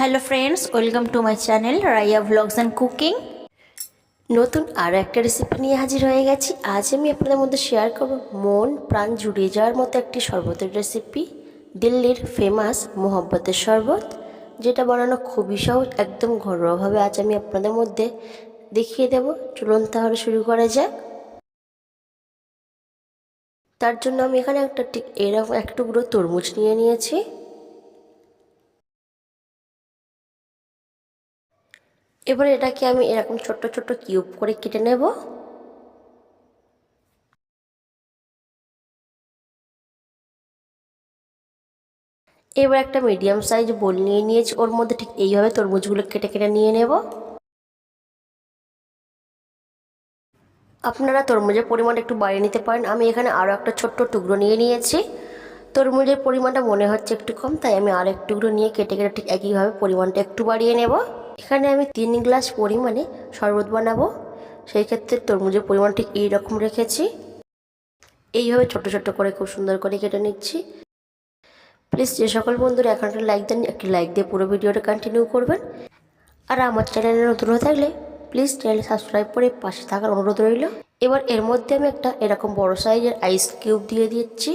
Hello friends welcome to my channel Raiya vlogs and cooking নতুন আরও একটা recipe নিয়ে হাজির হয়ে গেছি। আজ আমি আপনাদের মধ্যে শেয়ার করব মন প্রাণ জুড়িয়ে যাওয়ার মতো একটি শরবতের রেসিপি দিল্লির ফেমাস মোহব্বতের শরবত, যেটা বানানো খুবই সহজ, একদম ঘরোয়াভাবে আজ আমি আপনাদের মধ্যে দেখিয়ে দেব। চলুন তাহলে শুরু করা যাক। তার জন্য আমি এখানে একটা ঠিক এরকম এক টুকরো তরমুজ নিয়ে নিয়েছি। এবার এটাকে আমি এরকম ছোট্ট ছোট্ট কিউব করে কেটে নেব। এবার একটা মিডিয়াম সাইজ বোল নিয়ে নিয়েছি, ওর মধ্যে ঠিক এইভাবে তরমুজগুলো কেটে কেটে নিয়ে নেব। আপনারা তরমুজের পরিমাণটা একটু বাড়িয়ে নিতে পারেন। আমি এখানে আরও একটা ছোট্ট টুকরো নিয়ে নিয়েছি। তরমুজের পরিমাণটা মনে হচ্ছে একটু কম, তাই আমি আর এক টুকরো নিয়ে কেটে কেটে ঠিক একইভাবে পরিমাণটা একটু বাড়িয়ে নেব। এখানে আমি তিন গ্লাস পরিমাণে শরবত বানাবো। সেই ক্ষেত্রে তরমুজের পরিমাণ ঠিক এইরকম রেখেছি। এইভাবে ছোট ছোট করে খুব সুন্দর করে কেটে নিচ্ছি। প্লিজ যে সকল বন্ধুরা এখন একটা লাইক দেন একটি লাইক দিয়ে পুরো ভিডিওটা কন্টিনিউ করবেন। আর আমার চ্যানেলে নতুন হয়ে থাকলে প্লিজ চ্যানেল সাবস্ক্রাইব করে পাশে থাকার অনুরোধ রইল। এবার এর মধ্যে আমি একটা এরকম বড় সাইজের আইস কিউব দিয়ে দিচ্ছি।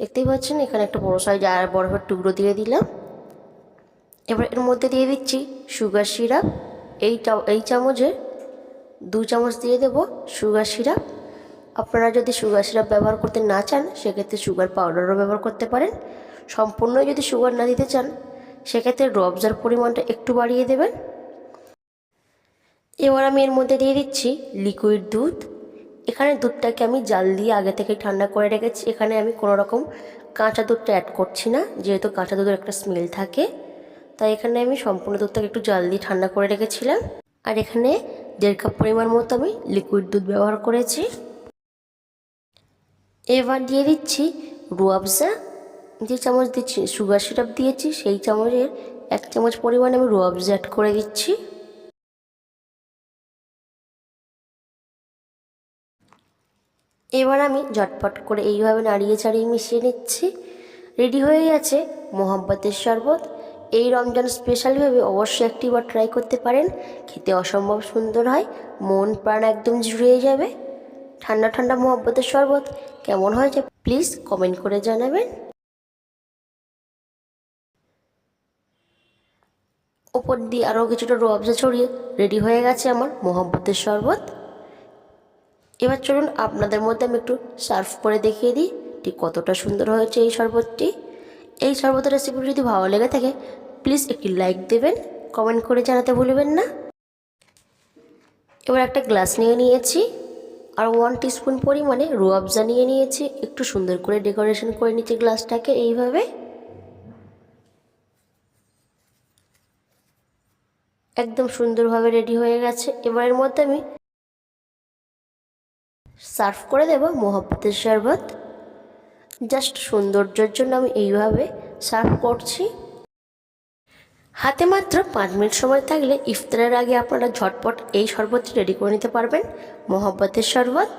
দেখতেই পাচ্ছেন, এখানে একটা বড় সাইজ আর বরফের টুকরো দিয়ে দিলাম। এবার এর মধ্যে দিয়ে দিচ্ছি সুগার সিরাপ এই এই চামচের দু চামচ দিয়ে দেব সুগার সিরাপ আপনারা যদি সুগার সিরাপ ব্যবহার করতে না চান, সেক্ষেত্রে সুগার পাউডারও ব্যবহার করতে পারেন। সম্পূর্ণ যদি সুগার না দিতে চান, সেক্ষেত্রে রবজার পরিমাণটা একটু বাড়িয়ে দেবেন। এবার আমি এর মধ্যে দিয়ে দিচ্ছি লিকুইড দুধ। এখানে দুধটাকে আমি জাল দিয়ে আগে থেকে ঠান্ডা করে রেখেছি। এখানে আমি কোনো রকম কাঁচা দুধটা অ্যাড করছি না, যেহেতু কাঁচা দুধের একটা স্মেল থাকে। তাই এখানে আমি সম্পূর্ণ দুধটাকে একটু জাল দিয়ে ঠান্ডা করে রেখেছিলাম। আর এখানে দেড় কাপ পরিমাণ মতো আমি লিকুইড দুধ ব্যবহার করেছি। এবার দিয়ে দিচ্ছি রুয়াবজা যে চামচ দিচ্ছি, সুগার সিরাপ দিয়েছি, সেই চামচের এক চামচ পরিমাণে আমি রুয়াবজা অ্যাড করে দিচ্ছি। এবার আমি ঝটপট করে এইভাবে নাড়িয়ে চাড়িয়ে মিশিয়ে নিচ্ছি। রেডি হয়ে গেছে মোহাম্মতের শরবত। এই রমজান স্পেশালভাবে অবশ্যই একটিবার ট্রাই করতে পারেন। খেতে অসম্ভব সুন্দর হয়, মন প্রাণ একদম জুড়িয়ে যাবে। ঠান্ডা ঠান্ডা মোহাম্মতের শরবত, কেমন হয়েছে প্লিজ কমেন্ট করে জানাবেন। ওপর দিয়ে আরও কিছুটা রবজা ছড়িয়ে রেডি হয়ে গেছে আমার মোহাম্মতের শরবত। এবার চলুন আপনাদের মধ্যে আমি একটু সার্ভ করে দেখিয়ে দিই, ঠিক কতটা সুন্দর হয়েছে এই শরবতটি। এই শরবতের রেসিপিটি যদি ভালো লেগে থাকে প্লিজ একটি লাইক দেবেন, কমেন্ট করে জানাতে ভুলবেন না। এবার একটা গ্লাস নিয়ে নিয়েছি, আর ওয়ান টিস্পুন পরিমাণে রুয়াবজা নিয়ে নিয়েছি। একটু সুন্দর করে ডেকোরেশন করে নিচ্ছি গ্লাসটাকে এইভাবে। একদম সুন্দরভাবে রেডি হয়ে গেছে। এবার এর মধ্যে আমি সার্ভ করে দেব মোহব্বতের শরবত। জাস্ট সৌন্দর্যের জন্য আমি এইভাবে সার্ভ করছি। হাতে মাত্র পাঁচ মিনিট সময় থাকলে ইফতারের আগে আপনারা ঝটপট এই শরবতটি রেডি করে নিতে পারবেন। মোহব্বতের শরবত।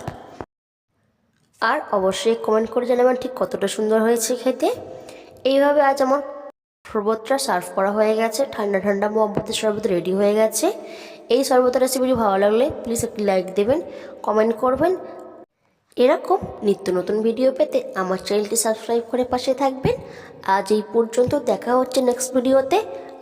আর অবশ্যই কমেন্ট করে জানাবেন ঠিক কতটা সুন্দর হয়েছে খেতে। এইভাবে আজ আমার শরবতটা সার্ভ করা হয়ে গেছে। ঠান্ডা ঠান্ডা মোহব্বতের শরবত রেডি হয়ে গেছে। এই শরবতের রেসিপিটি ভালো লাগলে প্লিজ একটি লাইক দেবেন কমেন্ট করবেন। এরকম নিত্য নতুন ভিডিও পেতে আমার চ্যানেলটি সাবস্ক্রাইব করে পাশে থাকবেন। আজ এই পর্যন্ত দেখা হচ্ছে নেক্সট ভিডিওতে